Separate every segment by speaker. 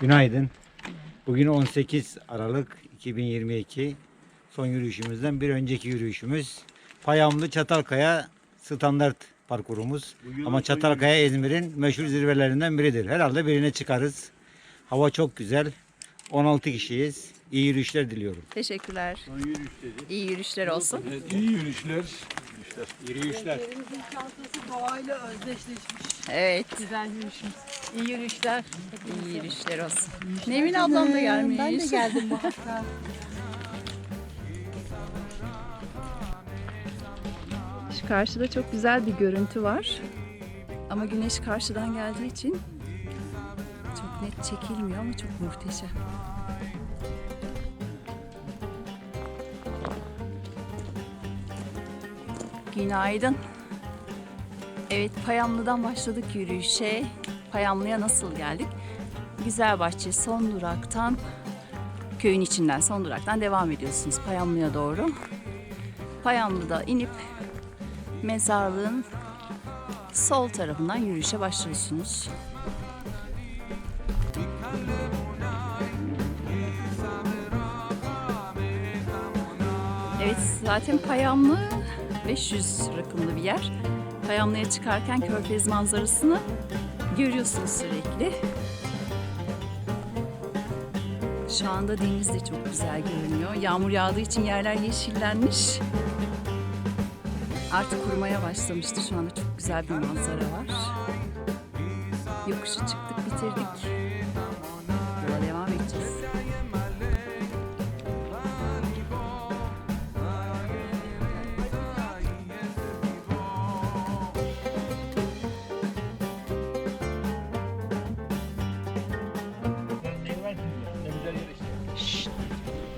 Speaker 1: Günaydın. Bugün 18 Aralık 2022. Son yürüyüşümüzden bir önceki yürüyüşümüz. Payamlı Çatalkaya standart parkurumuz. Ama Çatalkaya İzmir'in meşhur zirvelerinden biridir. Herhalde birine çıkarız. Hava çok güzel. 16 kişiyiz. İyi yürüyüşler diliyorum.
Speaker 2: Teşekkürler. İyi yürüyüşler olsun.
Speaker 3: Evet, iyi yürüyüşler.
Speaker 1: Yürüyüşler.
Speaker 4: Elimizin çantası doğayla özdeşleşmiş.
Speaker 2: Evet.
Speaker 4: Güzel yürüyüşümüz. İyi yürüyüşler.
Speaker 2: İyi yürüyüşler olsun. Nevin ablam da gelmiş.
Speaker 4: Ben de geldim bu hafta.
Speaker 2: Şu karşıda çok güzel bir görüntü var. Ama güneş karşıdan geldiği için çok net çekilmiyor ama çok muhteşem. Günaydın. Evet, Payamlı'dan başladık yürüyüşe. Payamlı'ya nasıl geldik? Güzelbahçe son duraktan, köyün içinden son duraktan devam ediyorsunuz Payamlı'ya doğru. Payamlı'da inip mezarlığın sol tarafından yürüyüşe başlıyorsunuz. Evet zaten Payamlı 500 rakımlı bir yer. Payamlı'ya çıkarken körfez manzarasını görüyorsunuz sürekli. Şu anda deniz de çok güzel görünüyor. Yağmur yağdığı için yerler yeşillenmiş. Artık kurumaya başlamıştı. Şu anda çok güzel bir manzara var. Yokuşu çıktık bitirdik.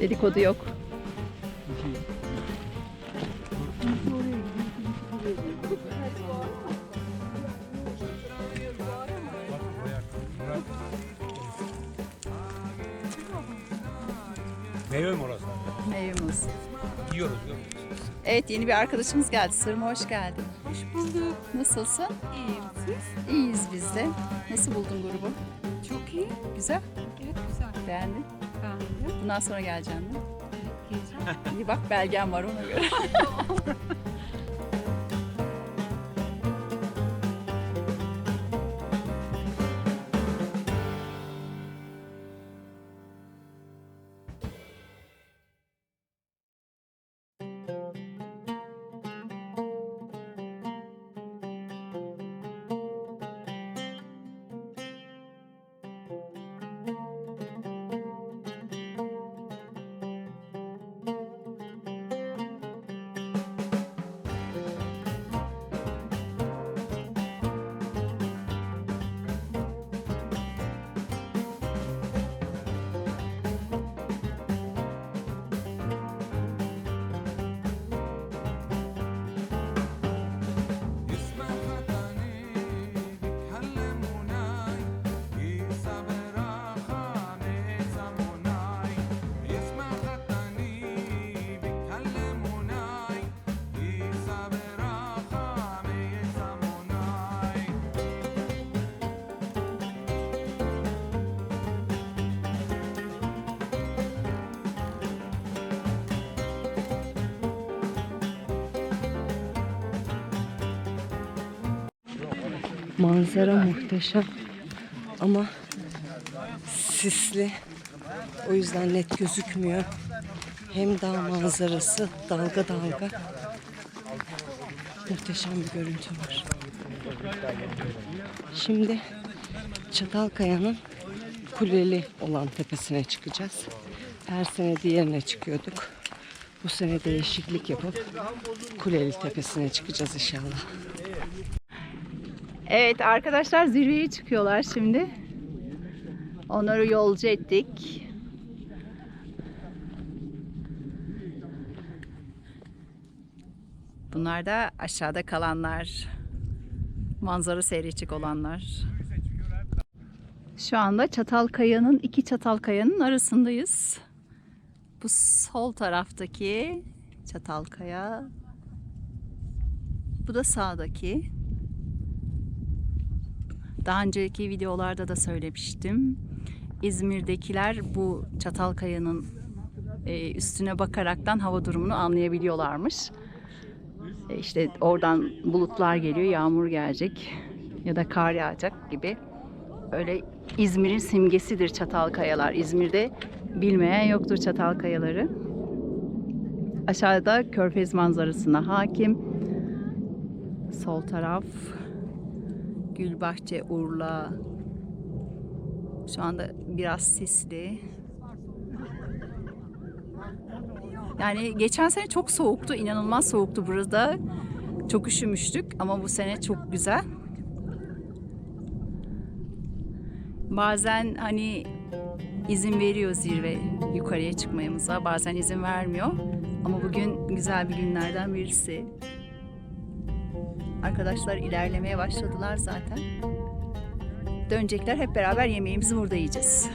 Speaker 2: Dedikodu yok.
Speaker 3: Meyve mi orası?
Speaker 2: Meyvemiz.
Speaker 3: Yiyoruz.
Speaker 2: Evet yeni bir arkadaşımız geldi. Sırma hoş geldin.
Speaker 4: Hoş bulduk.
Speaker 2: Nasılsın?
Speaker 4: İyiyim siz?
Speaker 2: İyiyiz biz de. Nasıl buldun grubu?
Speaker 4: Çok iyi.
Speaker 2: Güzel.
Speaker 4: Evet güzel.
Speaker 2: Beğendin. Bundan sonra geleceğim mi?
Speaker 4: Geleceğim.
Speaker 2: İyi bak belgem var ona göre.
Speaker 5: Manzara muhteşem ama sisli. O yüzden net gözükmüyor. Hem dağ manzarası dalga dalga. Muhteşem bir görüntü var. Şimdi Çatalkaya'nın kuleli olan tepesine çıkacağız. Her sene diğerine çıkıyorduk. Bu sene değişiklik yapıp Kuleli tepesine çıkacağız inşallah.
Speaker 2: Evet arkadaşlar zirveye çıkıyorlar şimdi. Onları yolcu ettik. Bunlar da aşağıda kalanlar. Manzara seyredecek olanlar. Şu anda Çatalkaya'nın iki Çatalkaya'nın arasındayız. Bu sol taraftaki Çatalkaya. Bu da sağdaki. Daha önceki videolarda da söylemiştim. İzmir'dekiler bu Çatalkaya'nın e, üstüne bakaraktan hava durumunu anlayabiliyorlarmış. E, işte oradan bulutlar geliyor, yağmur gelecek ya da kar yağacak gibi. Öyle İzmir'in simgesidir Çatalkayalar. İzmir'de bilmeyen yoktur Çatalkayaları. Aşağıda Körfez manzarasına hakim. Sol taraf Gülbahçe, Urla. Şu anda biraz sisli. Yani geçen sene çok soğuktu, inanılmaz soğuktu burada. Çok üşümüştük ama bu sene çok güzel. Bazen hani izin veriyor zirve yukarıya çıkmamıza, bazen izin vermiyor. Ama bugün güzel bir günlerden birisi. Arkadaşlar ilerlemeye başladılar zaten. Dönecekler hep beraber yemeğimizi burada yiyeceğiz.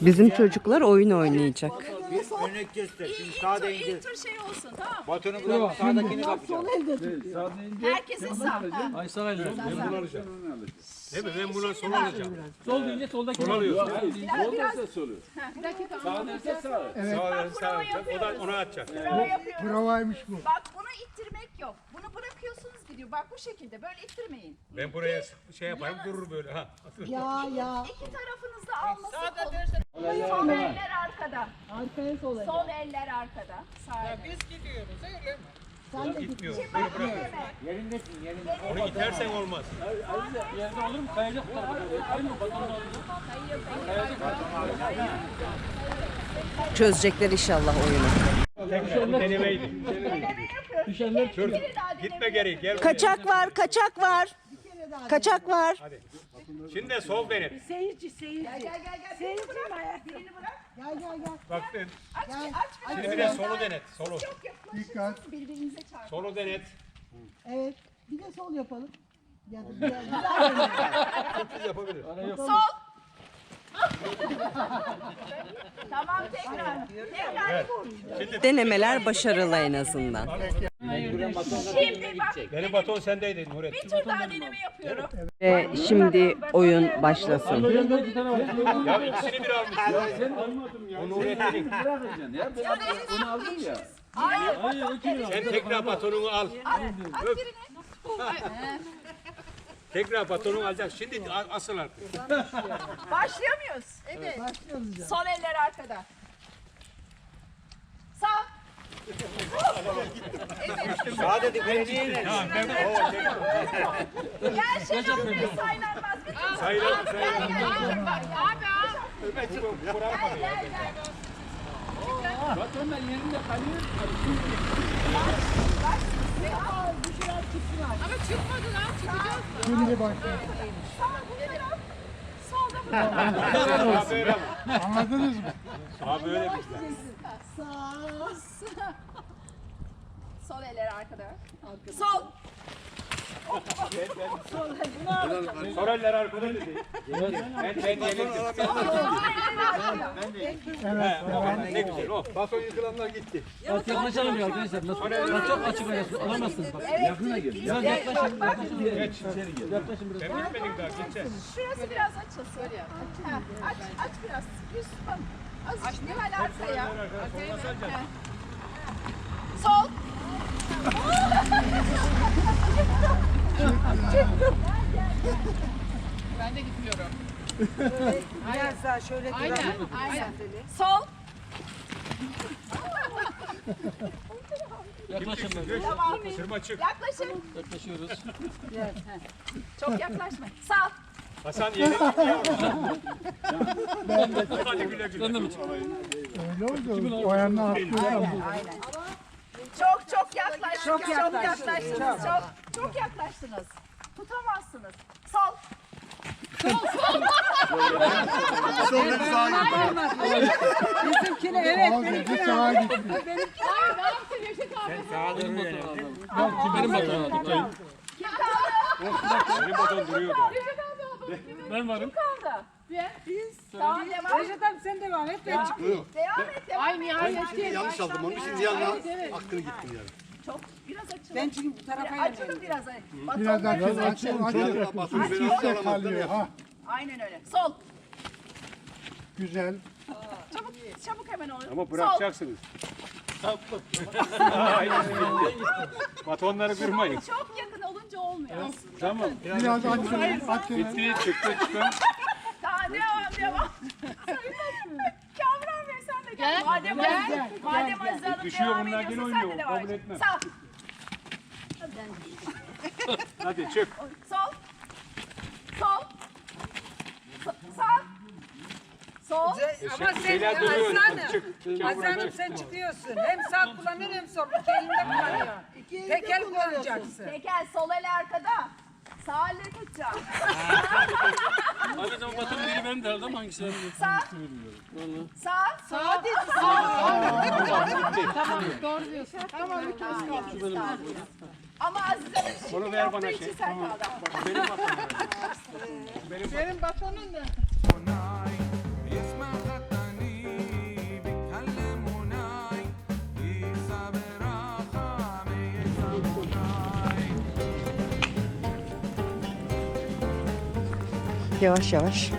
Speaker 5: Bizim çocuklar oyun oynayacak.
Speaker 1: Bir örnek göster. Şimdi sağ deyince
Speaker 2: Tur şey olsun tamam
Speaker 1: batonu bırak sağdakini kapacağım.
Speaker 2: Herkesin sağ.
Speaker 3: Değil mi? Ben buna sol alacağım.
Speaker 6: Sol deyince soldaki
Speaker 3: Sol alıyorsun.
Speaker 6: Sol derse solu.
Speaker 2: Bir dakika.
Speaker 6: Sağ derse sağ.
Speaker 3: Sağ verin sağ alacağım. O da ona atacak.
Speaker 7: Provaymış bu.
Speaker 2: Bak bunu ittirmek yok. Bunu bırakıyorsunuz gidiyor. Bak bu şekilde böyle ittirmeyin.
Speaker 3: Ben buraya şey yaparım durur böyle. Ha.
Speaker 7: Ya ya.
Speaker 2: İki tarafınızda alması kolay. Sol eller arkada. Arkaya sol eller. Sol eller arkada. Sağ Biz
Speaker 3: Gitmiyor.
Speaker 2: Şimdi bak dinleme.
Speaker 1: Yerindesin yerinde.
Speaker 3: Onu itersen olmaz.
Speaker 6: Yerde olur mu? Kayacak bu tarafa. Mı? Baton da
Speaker 5: Çözecekler inşallah oyunu.
Speaker 3: Denemeydi.
Speaker 6: Düşenler
Speaker 3: Dur. Gitme geri. Gel.
Speaker 5: Kaçak var, kaçak var. Kaçak var.
Speaker 3: Şimdi de sol denet.
Speaker 7: Seyirci seyirci.
Speaker 2: Gel gel gel. Birini bırak. Birini bırak.
Speaker 7: Gel gel gel.
Speaker 3: Bak ben.
Speaker 2: Aç aç. aç.
Speaker 3: Şimdi bir de solu denet. Solu.
Speaker 7: Dikkat.
Speaker 2: Birbirinize çarpın.
Speaker 3: Solu denet.
Speaker 7: Evet. Bir de sol yapalım. Ya, güzel.
Speaker 3: Sürpriz yapabilir.
Speaker 2: Sol. tamam tekrar. Tekrar.
Speaker 5: Denemeler başarılı en azından.
Speaker 2: Şimdi bak
Speaker 3: Benim baton sendeydi Nurettin.
Speaker 2: bir tur daha deneme yapıyorum.
Speaker 5: Ve şimdi oyun başlasın.
Speaker 3: Ya ikisini bir almış. O Nurettin'in.
Speaker 6: Onu ya.
Speaker 2: Hayır.
Speaker 6: Hayır o kimin aldı?
Speaker 3: Sen tekrar batonunu al.
Speaker 2: At birini.
Speaker 3: Tekrar batonunu alacak. Şimdi a- asıl artık.
Speaker 2: Başlıyor muyuz? Evet.
Speaker 7: Başlıyoruz ya.
Speaker 2: Sol eller arkada. Sağ.
Speaker 1: Sağ dedik belediye iner.
Speaker 3: Tamam ben o
Speaker 2: Gel Şenol Bey saylanmaz.
Speaker 3: Sayılalım sayılalım.
Speaker 2: Abi abi. Gel gel gel.
Speaker 6: Batonlar yerinde kalıyor.
Speaker 2: Ama çıkmadı lan çıkacağız.
Speaker 7: Şimdi başlıyoruz.
Speaker 2: Sağ bu taraf. Solda bu taraf.
Speaker 3: Sağ böyle mi?
Speaker 7: Anladınız mı?
Speaker 3: Sağ?
Speaker 2: Sol eller arkada. Sol.
Speaker 3: Soraller arkada dedi. Ben ben yenildim. Ne güzel o. Baton yıkılanlar gitti.
Speaker 6: Bak yaklaşalım ya arkadaşlar. Bak çok açık oynasın. Alamazsınız bak. Yakına gel. Biraz yaklaşın. Yaklaşın. Geç içeri gel. Yaklaşın biraz.
Speaker 3: Ben gitmedim daha gideceğiz.
Speaker 2: Şurası biraz açılsın. Ha, aç, aç biraz. Bak. Azıcık ne var arkaya? Ha. Sol. ben de gitmiyorum.
Speaker 8: Biraz daha şöyle
Speaker 2: Aynen, aynen. Sol.
Speaker 6: Yaklaşın
Speaker 3: çık.
Speaker 2: Yaklaşın.
Speaker 6: Yaklaşıyoruz.
Speaker 2: Çok yaklaşma. Sağ.
Speaker 3: Hasan yenildi. Hadi güle güle.
Speaker 6: Sen de mi çıktın?
Speaker 2: Aynen. Çok çok yaklaştınız. Çok, yaklaştınız. Çok çok yaklaştınız. Tutamazsınız. Sol.
Speaker 8: Bizimkini evet benimkini
Speaker 3: Sağa doğru yöneldin.
Speaker 6: Benim batona aldım. Sayın.
Speaker 3: Benim baton duruyor da.
Speaker 6: Ben varım.
Speaker 2: Kaldı. Biz. Tamam devam.
Speaker 8: Reşat abi sen devam et ben çıkıyorum.
Speaker 2: Devam et. Devam Ay nihayet.
Speaker 9: Yanlış aldım onu. Şimdi yanına hakkını gittim yani.
Speaker 2: Çok biraz açılın.
Speaker 8: Ben çünkü bu tarafa
Speaker 2: Açılın biraz.
Speaker 9: Biraz açın. Biraz basın. Beni alamadım.
Speaker 2: Aynen öyle. Sol.
Speaker 9: Güzel.
Speaker 2: Çabuk çabuk hemen olur.
Speaker 3: Ama bırakacaksınız. Batonları kırmayın.
Speaker 2: Sol. Çok yakın olunca olmuyor.
Speaker 3: Tamam.
Speaker 9: Biraz açın. Açın.
Speaker 3: Bitti çıktı çıkın.
Speaker 2: Daha devam devam. Kamran Bey sen de gel. Madem gel. Madem Aziz Hanım
Speaker 3: Düşüyor
Speaker 2: devam
Speaker 3: bunlar,
Speaker 2: ediyorsa
Speaker 3: gene
Speaker 2: sen de
Speaker 3: oynuyor.
Speaker 2: devam
Speaker 3: Kabul
Speaker 2: et.
Speaker 3: etmem.
Speaker 2: Sağ.
Speaker 3: Hadi çık.
Speaker 2: Sol. Sa- Sağ. Sol.
Speaker 8: Ama sen
Speaker 3: Şeyler duruyor. Çık. Çık.
Speaker 8: Aslanım sen çıkıyorsun. Hem sağ kullanıyorsun hem sol. İki elinde kullanıyorsun. Tek el kullanacaksın.
Speaker 2: Tekel sol el arkada. Sağ elle tutacağım.
Speaker 6: Abi zaman batının biri benim derdi ama hangisi benim?
Speaker 2: Sağ. Sağ. Sağ değil. Tamam doğru diyorsun. Tamam. Ama Aziz Hanım şimdi
Speaker 3: Onu ver
Speaker 2: yaptığı
Speaker 3: bana
Speaker 2: için
Speaker 3: şey.
Speaker 2: sen kaldı.
Speaker 3: Benim batonum.
Speaker 8: Benim batonum da.
Speaker 5: Yavaş yavaş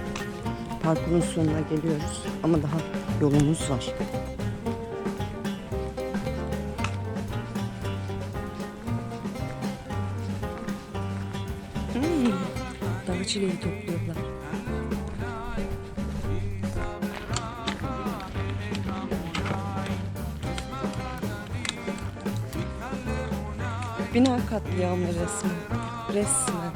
Speaker 5: parkurun sonuna geliyoruz ama daha yolumuz var. Hmm, dağ çileği topluyorlar. Bina katliamı resmen. Resmen.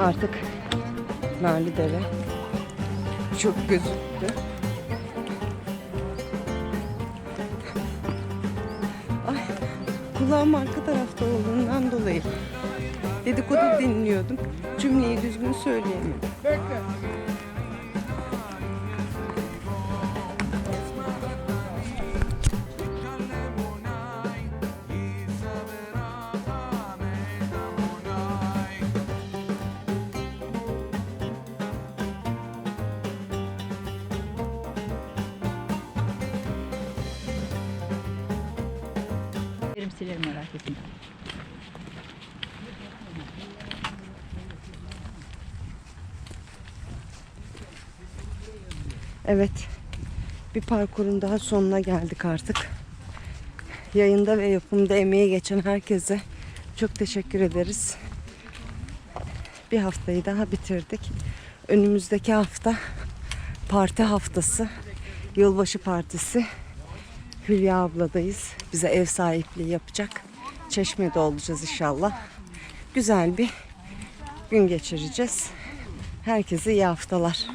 Speaker 5: Artık Merlidere çok gözüktü. Ay, kulağım arka tarafta olduğundan dolayı dedikodu dinliyordum. Cümleyi düzgün söyleyemiyorum.
Speaker 7: Silerim silerim merak etme.
Speaker 5: Evet. Bir parkurun daha sonuna geldik artık. Yayında ve yapımda emeği geçen herkese çok teşekkür ederiz. Bir haftayı daha bitirdik. Önümüzdeki hafta parti haftası. Yılbaşı partisi. Hülya abladayız. Bize ev sahipliği yapacak. Çeşme'de olacağız inşallah. Güzel bir gün geçireceğiz. Herkese iyi haftalar.